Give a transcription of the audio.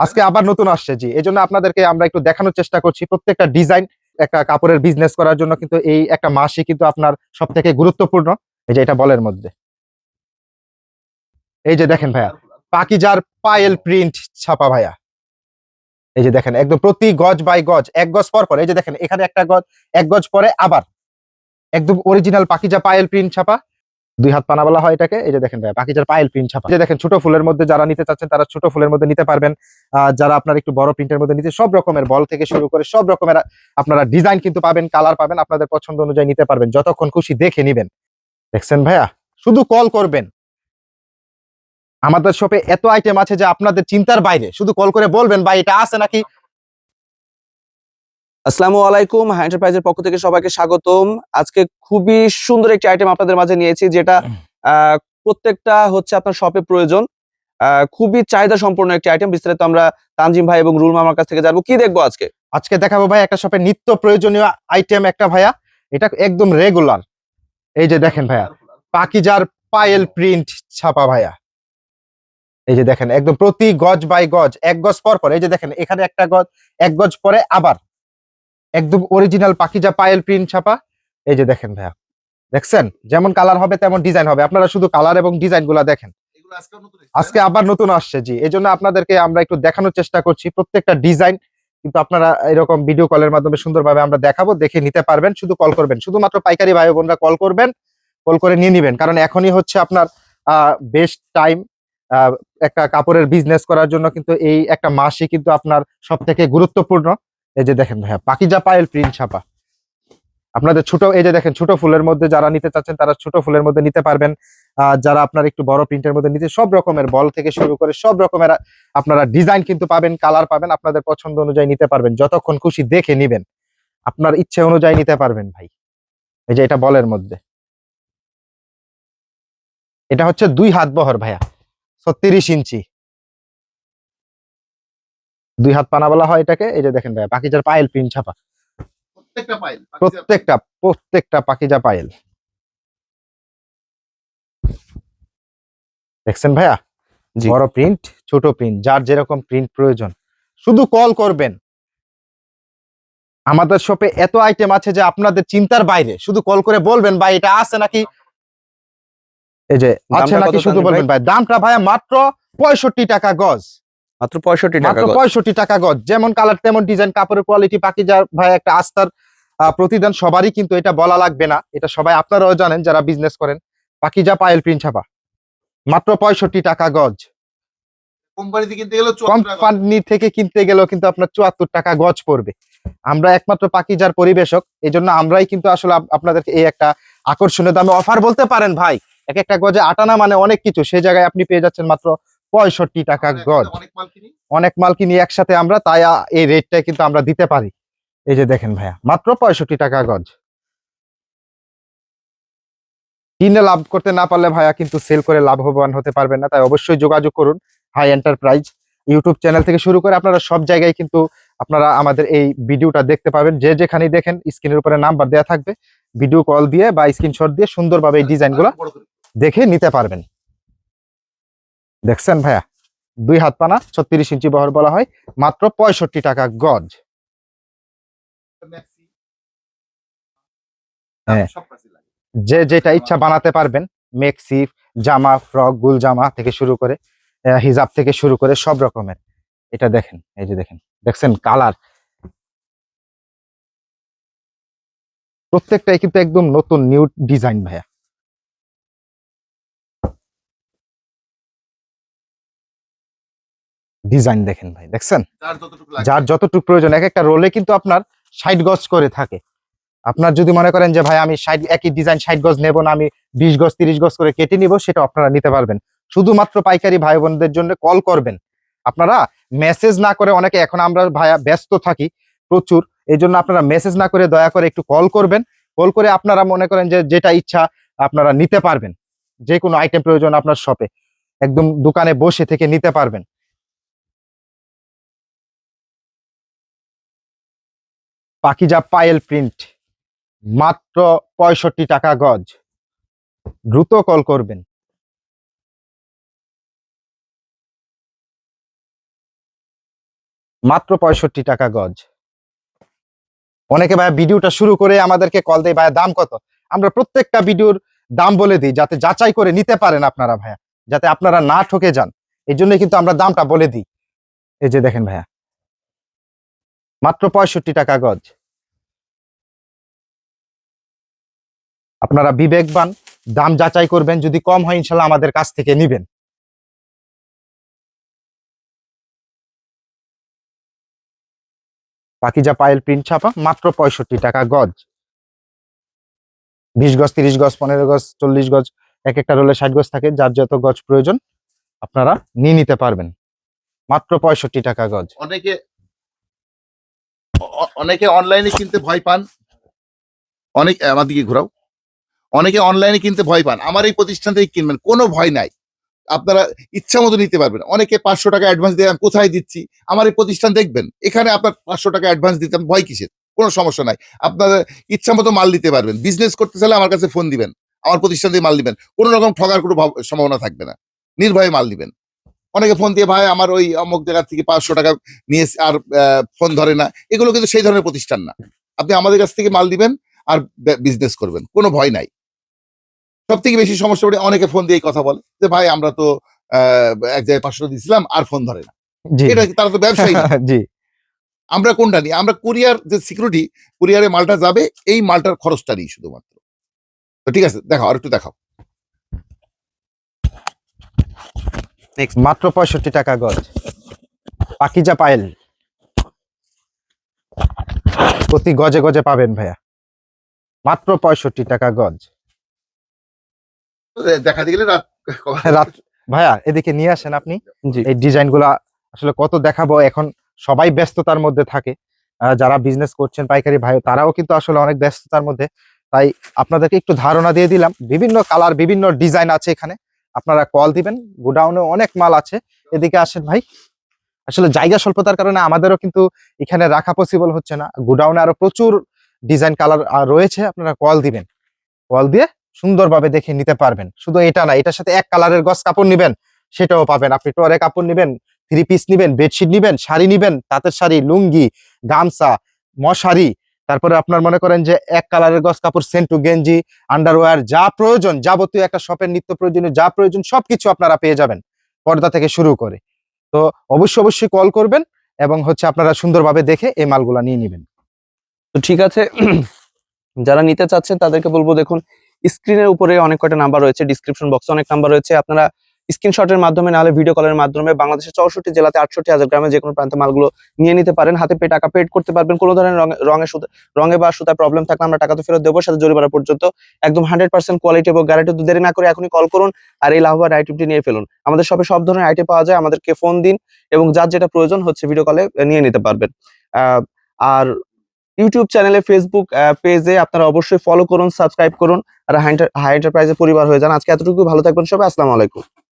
আজকে আবার নতুন আসছে, জি। এই জন্য আপনাদেরকে আমরা একটু দেখানোর চেষ্টা করছি। প্রত্যেকটা ডিজাইন একটা কাপড়ের বিজনেস করার জন্য কিন্তু এই একটা মাসই কিন্তু আপনার সব থেকে গুরুত্বপূর্ণ। এই যে এটা বলের মধ্যে। এই যে দেখেন ভাইয়া, পাকিজার পায়েল প্রিন্ট ছাপা ভাইয়া। এই যে দেখেন, একদম প্রতি গজ বাই গজ, এক গজ পর পর। এই যে দেখেন, এখানে একটা গজ, এক গজ পরে আবার। একদম অরিজিনাল পাকিজা পায়েল প্রিন্ট ছাপা। দুই হাত পানা বলা হয় এটাকে। এই যে দেখেন ভাইয়া পাকিজার পায়েল প্রিন্ট ছাপা। যে দেখেন, ছোট ফুলের মধ্যে যারা নিতে চাচ্ছেন, তারা ছোট ফুলের মধ্যে নিতে পারবেন। যারা আপনার একটু বড় প্রিন্টের মধ্যে নিতে, সব রকমের বল থেকে শুরু করে সব রকমের আপনারা ডিজাইন কিন্তু পাবেন কালার পাবেন, আপনাদের পছন্দ অনুযায়ী নিতে পারবেন। যতক্ষণ খুশি দেখে নিবেন। দেখছেন ভাইয়া? শুধু কল করবেন। আমাদের শপে এত আইটেম আছে যে আপনাদের চিন্তার বাইরে। শুধু কল করে বলবেন, ভাই, এটা আছে নাকি? আসসালামু আলাইকুম হাই এন্টারপ্রাইজের পক্ষ থেকে সবাইকে স্বাগতম। আজকে খুবই সুন্দর একটি আইটেম আপনাদের মাঝে নিয়েছি যেটা প্রত্যেকটা হচ্ছে আপনার শপে প্রয়োজন। খুবই চাহিদা সম্পন্ন একটি আইটেম বিস্তারিত আমরা তানজিম ভাই এবং রুল মামার কাছ থেকে জানব। কি দেখব আজকে? আজকে দেখাবো ভাই একটা শপে নিত্য প্রয়োজনীয় আইটেম একটা ভাইয়া। এটা একদম রেগুলার এই যে দেখেন ভাইয়া পাকিজার পায়েল প্রিন্ট ছাপা ভাইয়া। এই যে দেখেন একদম প্রতি গজ বাই গজ এক গজ পর পর। এই যে দেখেন এখানে একটা গজ এক গজ পরে আবার। একদম অরিজিনাল পাকিজা পায়েল প্রিন্ট ছাপা। এই যে দেখেন ভাইয়া দেখছেন? যেমন কালার হবে তেমন ডিজাইন হবে। আপনারা শুধু কালার এবং ডিজাইনগুলা দেখেন। আজকে আবার নতুন আসছে জি। এই জন্য আপনাদেরকে আমরা একটু দেখানোর চেষ্টা করছি প্রত্যেকটা ডিজাইন কিন্তু আপনারা এরকম ভিডিও কলের মাধ্যমে সুন্দরভাবে আমরা দেখাবো দেখে নিতে পারবেন শুধু কল করবেন। শুধুমাত্র পাইকারি ভাই বোনরা কল করবেন কল করে নিয়ে নিবেন। কারণ এখনই হচ্ছে আপনার বেস্ট টাইম একটা কাপড়ের বিজনেস করার জন্য কিন্তু এই একটা মাসই কিন্তু আপনার সব থেকে গুরুত্বপূর্ণ। এই যে দেখেন ভাইয়া, পাকিজা পায়েল প্রিন্ট ছাপা। আপনাদের ছোট, এই যে দেখেন, ছোট ফুলের মধ্যে যারা নিতে চাচ্ছেন, তারা ছোট ফুলের মধ্যে নিতে পারবেন। যারা আপনার একটু বড় প্রিন্টের মধ্যে নিতে, সব রকমের বল থেকে শুরু করে সব রকমের আপনারা ডিজাইন কিন্তু পাবেন কালার পাবেন, আপনাদের পছন্দ অনুযায়ী নিতে পারবেন। যতক্ষণ খুশি দেখে নিবেন। আপনার ইচ্ছে অনুযায়ী নিতে পারবেন ভাই। এই যে এটা বলের মধ্যে। এটা হচ্ছে দুই হাত বহর ভাইয়া, ছত্রিশ ইঞ্চি। দুই হাত পানা বলা হয় এটাকে। এই যে দেখেন ভাইয়া পাখিজার পায়েল প্রিন্ট ছাপা। প্রত্যেকটা পাইল প্রত্যেকটা প্রত্যেকটা পাখিজা পায়েল। দেখছেন ভাইয়া? বড় প্রিন্ট ছোট প্রিন্ট যার যেরকম প্রিন্ট প্রয়োজন। শুধু কল করবেন। আমাদের শপে এত আইটেম আছে যে আপনাদের চিন্তার বাইরে। শুধু কল করে বলবেন ভাই এটা আছে নাকি? এই যে আছে নাকি শুধু বলবেন ভাই দামটা ভাইয়া মাত্র পঁয়ষট্টি টাকা গজ। মাত্র পঁয়ষট্টি টাকা। পঁয়ষট্টি টাকা গজ। যেমন কালার তেমন ডিজাইন কাপড়ের কোয়ালিটি বাকি যা ভাই একটা আস্থার আহ, প্রতিদান সবারই কিন্তু এটা বলা লাগবে না। এটা সবাই আপনারাও জানেন যারা বিজনেস করেন। পাকিজা পায়েল প্রিন্ট ছাপা। মাত্র পঁয়ষট্টি টাকা গজ। কোম্পানিতে কিনতে গেলে কোম্পানি থেকে কিনতে গেলেও কিন্তু আপনার চুয়াত্তর টাকা গজ পড়বে। আমরা একমাত্র পাকিজার পরিবেশক এই জন্য আমরাই কিন্তু আসলে আপনাদেরকে এই একটা আকর্ষণীয় দামে অফার বলতে পারেন ভাই। এক একটা গজে আটানা মানে অনেক কিছু। সেই জায়গায় আপনি পেয়ে যাচ্ছেন মাত্র পঁয়ষট্টি টাকা গজ। অনেক মাল কিনি। একসাথে আমরা তাই এই রেটটাই কিন্তু আমরা দিতে পারি। এই যে দেখেন ভাইয়া মাত্র পঁয়ষট্টি টাকা গজ। কিনে লাভ করতে না পারলে ভাইয়া কিন্তু সেল করে লাভবান হতে পারবেন না তাই অবশ্যই যোগাযোগ করুন হাই এন্টারপ্রাইজ ইউটিউব চ্যানেল থেকে শুরু করে আপনারা সব জায়গায় কিন্তু আপনারা আমাদের এই ভিডিওটা দেখতে পাবেন। যে যেখানে দেখেন স্ক্রিনের উপরে নাম্বার দেওয়া থাকবে। ভিডিও কল দিয়ে বা স্ক্রিনশট দিয়ে সুন্দরভাবে এই ডিজাইনগুলো বড় দেখে নিতে পারবেন। দেখছেন ভাইয়া? দুই হাত পানা, ছত্রিশ ইঞ্চি বহর বলা হয়, মাত্র পঁয়ষট্টি টাকা গজ। হ্যাঁ। যে যেটা ইচ্ছা বানাতে পারবেন, মেক্সি, জামা, ফ্রক, গুল জামা থেকে শুরু করে হিজাব থেকে শুরু করে সব রকমের। এটা দেখেন, এই যে দেখেন, দেখছেন কালার? প্রত্যেকটাই কিন্তু একদম নতুন, নিউ ডিজাইন ভাইয়া। ডিজাইন দেখেন ভাই দেখছেন? যার যতটুকু প্রয়োজন এক একটা রোলে কিন্তু আপনার ষাট গজ করে থাকে। আপনার যদি মনে করেন যে ভাই আমি ষাট একই ডিজাইন ষাট গজ নেব না আমি বিশ গজ তিরিশ গজ করে কেটে নিব সেটা আপনারা নিতে পারবেন। শুধুমাত্র পাইকারি ভাই বোনদের জন্য কল করবেন। আপনারা মেসেজ না করে অনেকে এখন আমরা ভাইয়া ব্যস্ত থাকি প্রচুর এই জন্য আপনারা মেসেজ না করে দয়া করে একটু কল করবেন। কল করে আপনারা মনে করেন যে যেটা ইচ্ছা আপনারা নিতে পারবেন। যে কোনো আইটেম প্রয়োজন আপনার শপে একদম দোকানে বসে থেকে নিতে পারবেন। পাকিজা পায়েল প্রিন্ট মাত্র পঁয়ষট্টি টাকা গজ। দ্রুত কল করবেন। মাত্র পঁয়ষট্টি টাকা গজ। অনেকে ভাই ভিডিওটা শুরু করে আমাদেরকে কল দেয়, ভাইয়া দাম কত? আমরা প্রত্যেকটা ভিডিওর দাম বলে দিই, যাতে যাচাই করে নিতে পারেন আপনারা ভাইয়া, যাতে আপনারা না ঠকে যান। এই জন্য কিন্তু আমরা দামটা বলে দিই। এই যে দেখেন ভাইয়া মাত্র পঁয়ষট্টি টাকা গজ। আপনারা বিবেকবান, দাম যাচাই করবেন, যদি কম হয় ইনশাল্লাহ আমাদের কাছ থেকে নিবেন। পাকিজা পায়েল প্রিন্ট ছাপা, মাত্র পঁয়ষট্টি টাকা গজ। বিশ গজ, তিরিশ গজ, পনেরো গজ, চল্লিশ গজ, এক একটা রোলে ষাট গজ থাকে, যার যত গজ প্রয়োজন, আপনারা নিয়ে নিতে পারবেন। মাত্র পঁয়ষট্টি টাকা গজ। অনেকে অনেকে অনলাইনে কিনতে ভয় পান। অনেক, আমার দিকে ঘোরাও। অনেকে অনলাইনে কিনতে ভয় পান। আমার এই প্রতিষ্ঠান থেকে কিনবেন, কোনো ভয় নাই। আপনারা ইচ্ছা মতো নিতে পারবেন। অনেকে পাঁচশো টাকা অ্যাডভান্স দিয়ে আমি কোথায় দিচ্ছি? আমার এই প্রতিষ্ঠান দেখবেন। এখানে আপনার পাঁচশো টাকা অ্যাডভান্স দিতাম ভয় কিসের? কোনো সমস্যা নাই। আপনারা ইচ্ছা মতো মাল দিতে পারবেন। বিজনেস করতে চাইলে আমার কাছে ফোন দিবেন। আমার প্রতিষ্ঠান থেকে মাল দিবেন কোনো রকম ঠগার কোনো ভাব- সম্ভাবনা থাকবে না। নির্ভয়ে মাল দিবেন অনেকে ফোন দিয়ে ভাই আমার ওই অমুক জায়গা থেকে পাঁচশো টাকা নিয়ে আর ফোন ধরে না। এগুলো কিন্তু সেই ধরনের প্রতিষ্ঠান না। আপনি আমাদের কাছ থেকে মাল দিবেন আর বিজনেস করবেন কোনো ভয় নাই। সব থেকে বেশি সমস্যা পড়ে অনেকে ফোন দিয়ে কথা বলে যে ভাই আমরা তো আহ, এক জায়গায় পাঁচশো দিয়েছিলাম আর ফোন ধরে না। এটা তারা তো ব্যবসায়ী। জি। আমরা কোনটা নিই? আমরা কুরিয়ার যে সিকিউরিটি কুরিয়ারে মালটা যাবে এই মালটার খরচটা নিই শুধুমাত্র। তো ঠিক আছে দেখাও আর একটু দেখাও। মাত্র পঁয়ষট্টি টাকা গজ। পাকিজা পায়েল। প্রতি গজে গজে পাবেন ভাইয়া। মাত্র পঁয়ষট্টি টাকা গজ। তো দেখাতে গেলে রাত রাত ভাইয়া এদিকে নিয়ে আসেন আপনি। এই ডিজাইনগুলা আসলে কত দেখাবো এখন সবাই ব্যস্ততার মধ্যে থাকে। আহ, যারা বিজনেস করছেন পাইকারি ভাই তারাও কিন্তু আসলে অনেক ব্যস্ততার মধ্যে। তাই আপনাদেরকে একটু ধারণা দিয়ে দিলাম। বিভিন্ন কালার বিভিন্ন ডিজাইন আছে এখানে। আপনারা কল দিবেন। গোডাউনে অনেক মাল আছে। এদিকে আসেন ভাই। আসলে জায়গা স্বল্পতার কারণে আমাদেরও কিন্তু এখানে রাখা পসিবল হচ্ছে না। গোডাউনে আরও প্রচুর ডিজাইন কালার রয়েছে। আপনারা কল দিবেন। কল দিয়ে সুন্দরভাবে দেখে নিতে পারবেন। শুধু এটা না, এটার সাথে এক কালারের গস কাপড় নিবেন, সেটাও পাবেন। আপনি টরে কাপড় নিবেন থ্রি পিস নিবেন বেডশিট নিবেন, শাড়ি নিবেন, তাঁতের শাড়ি, লুঙ্গি, গামছা, মশারি তারপরে আপনার মনে করেন যে এক কালারের গস কাপড়, সেন্টু, গেঞ্জি, আন্ডারওয়্যার, যা প্রয়োজন, যাবতীয় একটা শপের নিত্য প্রয়োজনীয় যা প্রয়োজন, সবকিছু আপনারা পেয়ে যাবেন পর্দা থেকে শুরু করে। তো অবশ্যই অবশ্যই কল করবেন এবং হচ্ছে আপনারা সুন্দরভাবে দেখে এই মালগুলা নিয়ে নেবেন। তো ঠিক আছে, যারা নিতে চাচ্ছেন তাদেরকে বলব দেখুন স্ক্রিনের উপরে অনেক কয়টা নাম্বার রয়েছে ডিসক্রিপশন বক্সে অনেক নাম্বার রয়েছে। আপনারা স্ক্রিনশটের মাধ্যমে, নাহলে ভিডিও কলের মাধ্যমে বাংলাদেশের চৌষট্টি জেলাতে আটষট্টি হাজার গ্রামে যে কোনো প্রান্তে মালগুলো নিয়ে নিতে পারেন। হাতে পেয়ে টাকা পেড করতে পারবেন। কোনো ধরনের রঙে রঙে বা সুতায় প্রবলেম থাকলে আমরা টাকা তো ফেরত দেবো। সাথে জরিমানা পর্যন্ত একদম হান্ড্রেড পার্সেন্ট কোয়ালিটি এবং গ্যারান্টি তো দেরি না করে এখনই কল করুন আর এই লাভবান আইটেমটি নিয়ে ফেলুন। আমাদের শপে সব ধরনের আইটেম পাওয়া যায়। আমাদেরকে ফোন দিন এবং যার যেটা প্রয়োজন হচ্ছে ভিডিও কলে নিয়ে নিতে পারবেন। আর ইউটিউব চ্যানেলে ফেসবুক পেজে আপনারা অবশ্যই ফলো করুন সাবস্ক্রাইব করুন। আর হাই এন্টারপ্রাইজের পরিবার হয়ে যান। আজকে এতটুকু ভালো থাকবেন সবাই। আসসালামু আলাইকুম।